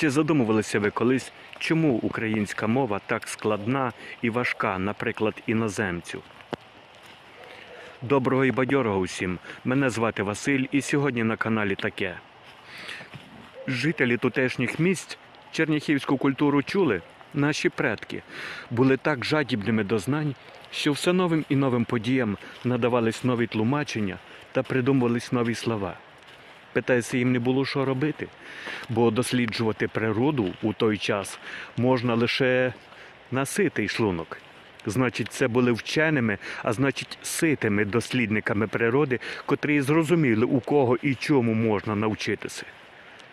Чи задумувалися ви колись, чому українська мова так складна і важка, наприклад, іноземцю? Доброго і бадьорого усім. Мене звати Василь, і сьогодні на каналі таке. Жителі тутешніх місць черніхівську культуру чули. Наші предки були так жадібними до знань, що все новим і новим подіям надавались нові тлумачення та придумувались нові слова. Питається, їм не було що робити, бо досліджувати природу у той час можна лише на ситий шлунок. Значить, це були вченими, а значить, ситими дослідниками природи, котрі зрозуміли, у кого і чому можна навчитися.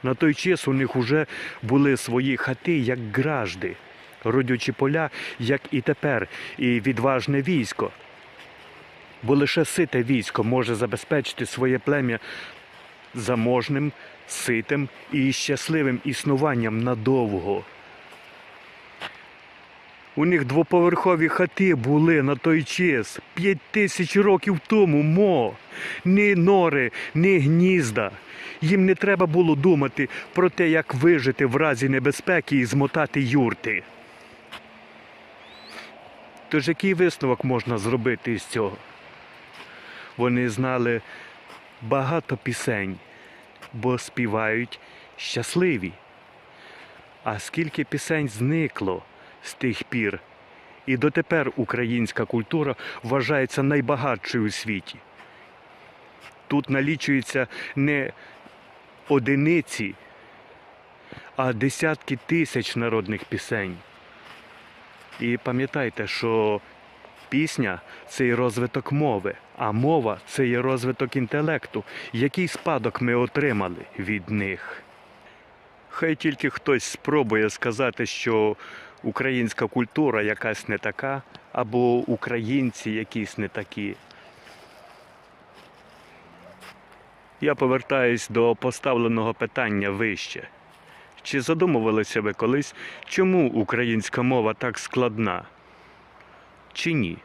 На той час у них уже були свої хати, як гражди, родючі поля, як і тепер, і відважне військо. Бо лише сите військо може забезпечити своє плем'я заможним, ситим і щасливим існуванням надовго. У них двоповерхові хати були на той час п'ять тисяч років тому, мо. Ні нори, ні гнізда. Їм не треба було думати про те, як вижити в разі небезпеки і змотати юрти. Тож який висновок можна зробити із цього? Вони знали багато пісень, бо співають щасливі. А скільки пісень зникло з тих пір, і дотепер українська культура вважається найбагатшою у світі. Тут налічується не одиниці, а десятки тисяч народних пісень. І пам'ятайте, що пісня це і розвиток мови, а мова це і розвиток інтелекту, який спадок ми отримали від них. Хай тільки хтось спробує сказати, що українська культура якась не така, або українці якісь не такі. Я повертаюсь до поставленого питання вище. Чи задумувалися ви колись, чому українська мова так складна? Чи ні?